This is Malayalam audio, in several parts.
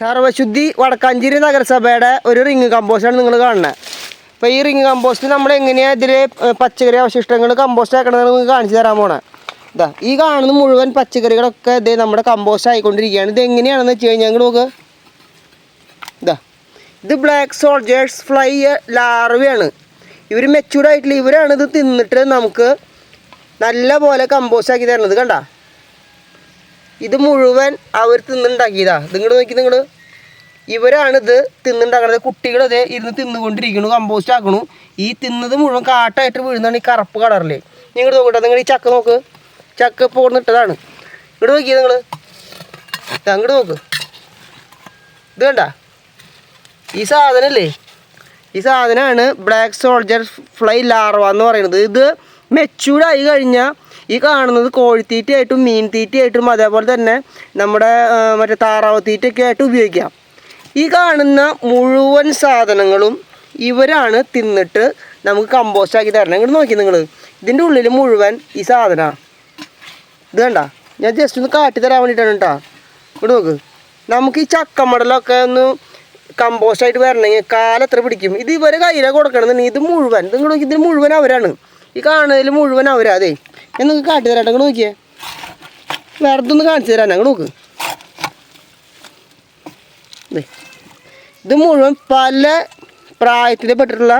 സർവശുദ്ധി വടക്കാഞ്ചേരി നഗരസഭയുടെ ഒരു റിങ് കമ്പോസ്റ്റാണ് നിങ്ങൾ കാണുന്നത് അപ്പോൾ ഈ റിങ് കമ്പോസ്റ്റ് നമ്മൾ എങ്ങനെയാണ് ഇതിൽ പച്ചക്കറി അവശിഷ്ടങ്ങൾ കമ്പോസ്റ്റ് ആക്കണമെന്ന് നിങ്ങൾക്ക് കാണിച്ചു തരാൻ പോണേ. ഇതാ ഈ കാണുന്ന മുഴുവൻ പച്ചക്കറികളൊക്കെ ഇതേ നമ്മുടെ കമ്പോസ്റ്റ് ആയിക്കൊണ്ടിരിക്കുകയാണ് ഇത് എങ്ങനെയാണെന്ന് വെച്ച് കഴിഞ്ഞാൽ ഞങ്ങൾ നോക്ക്. ഇതാ ഇത് ബ്ലാക്ക് സോൾജേഴ്സ് ഫ്ലൈ ലാർവയാണ് ഇവർ മെച്ചൂർഡ് ആയിട്ടില്ല. ഇവരാണ് ഇത് തിന്നിട്ട് നമുക്ക് നല്ല പോലെ കമ്പോസ്റ്റ് ആക്കി തരുന്നത്. കണ്ട? ഇത് മുഴുവൻ അവർ തിന്നുണ്ടാക്കിയതാ നിങ്ങൾ നോക്കി നിങ്ങൾ ഇവരാണിത് തിന്നുണ്ടാക്കണത് കുട്ടികൾ ഇതേ ഇരുന്ന് തിന്നുകൊണ്ടിരിക്കണു കമ്പോസ്റ്റ് ആക്കണു. ഈ തിന്നത് മുഴുവൻ കാട്ടായിട്ട് വീഴുന്നതാണ് ഈ കറുപ്പ് കളറിൽ നിങ്ങൾ നോക്കട്ടെ നിങ്ങൾ ഈ ചക്ക നോക്ക്. ചക്ക ഇപ്പോൾ ഇട്ടതാണ് ഇങ്ങോട്ട് നോക്കിയത് നിങ്ങൾ അങ്ങോട്ട് നോക്ക്. ഇത് കണ്ട? ഈ സാധനമല്ലേ ഈ സാധനമാണ് ബ്ലാക്ക് സോൾജർ ഫ്ലൈ ലാർവ എന്ന് പറയുന്നത്. ഇത് മെച്ചൂർഡായി കഴിഞ്ഞാൽ ഈ കാണുന്നത് കോഴിത്തീറ്റയായിട്ടും മീൻ തീറ്റയായിട്ടും അതേപോലെ തന്നെ നമ്മുടെ മറ്റേ താറാവ് തീറ്റയൊക്കെ ആയിട്ട് ഉപയോഗിക്കാം ഈ കാണുന്ന മുഴുവൻ സാധനങ്ങളും ഇവരാണ് തിന്നിട്ട് നമുക്ക് കമ്പോസ്റ്റ് ആക്കി തരണം. ഇങ്ങോട്ട് നോക്കി നിങ്ങൾ ഇതിന്റെ ഉള്ളിൽ മുഴുവൻ ഈ സാധനമാണ് ഇത് കണ്ട? ഞാൻ ജസ്റ്റ് ഒന്ന് കാട്ടി തരാൻ വേണ്ടിയിട്ടാണ് കേട്ടോ. ഇവിടെ നോക്ക്. നമുക്ക് ഈ ചക്കമടലൊക്കെ ഒന്ന് കമ്പോസ്റ്റ് ആയിട്ട് വരണമെങ്കിൽ കാലെത്ര പിടിക്കും? ഇത് ഇവരെ കയ്യിലെ കൊടുക്കണമെന്നുണ്ടെങ്കിൽ ഇത് മുഴുവൻ ഇത് ഇങ്ങോട്ട് നോക്കി. ഇതിന് മുഴുവൻ അവരാണ്. ഈ കാണുന്നതിൽ മുഴുവൻ അവരാ. അതെ. ഞാൻ നിങ്ങൾക്ക് കാട്ടി തരാട്ടെ. അങ്ങോട്ട് നോക്കിയേ. വെറുതെ ഒന്ന് കാണിച്ചു തരാൻ അങ്ങോട്ട് നോക്ക്. ഇത് മുഴുവൻ പല പ്രായത്തിൽ പെട്ടിട്ടുള്ള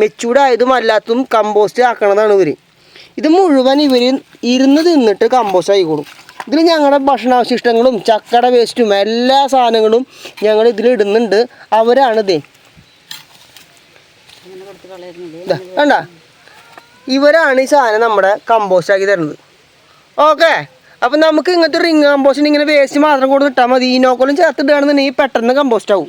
മെച്ചൂർഡായതും അല്ലാത്തതും കമ്പോസ്റ്റ് ആക്കണതാണ് ഇവർ ഇത് മുഴുവൻ ഇവർ ഇരുന്ന് തിന്നിട്ട് കമ്പോസ്റ്റ് ആയിക്കോളും. ഇതിൽ ഞങ്ങളുടെ ഭക്ഷണാവശിഷ്ടങ്ങളും ചക്കട വേസ്റ്റും എല്ലാ സാധനങ്ങളും ഞങ്ങൾ ഇതിൽ ഇടുന്നുണ്ട്. അവരാണിതേ വേണ്ട ഇവരാണ് ഈ സാധനം നമ്മുടെ കമ്പോസ്റ്റ് ആക്കി തരുന്നത്. ഓക്കെ അപ്പം നമുക്ക് ഇങ്ങനത്തെ റിങ് കമ്പോസ്റ്റിന് ഇങ്ങനെ വേസ്റ്റ് മാത്രം കൊടുത്ത് ഇട്ടാൽ മതി. ഈ നോക്കോലും ചേർത്തിടുകയാണെന്നുണ്ടെങ്കിൽ പെട്ടെന്ന് കമ്പോസ്റ്റ് ആവും.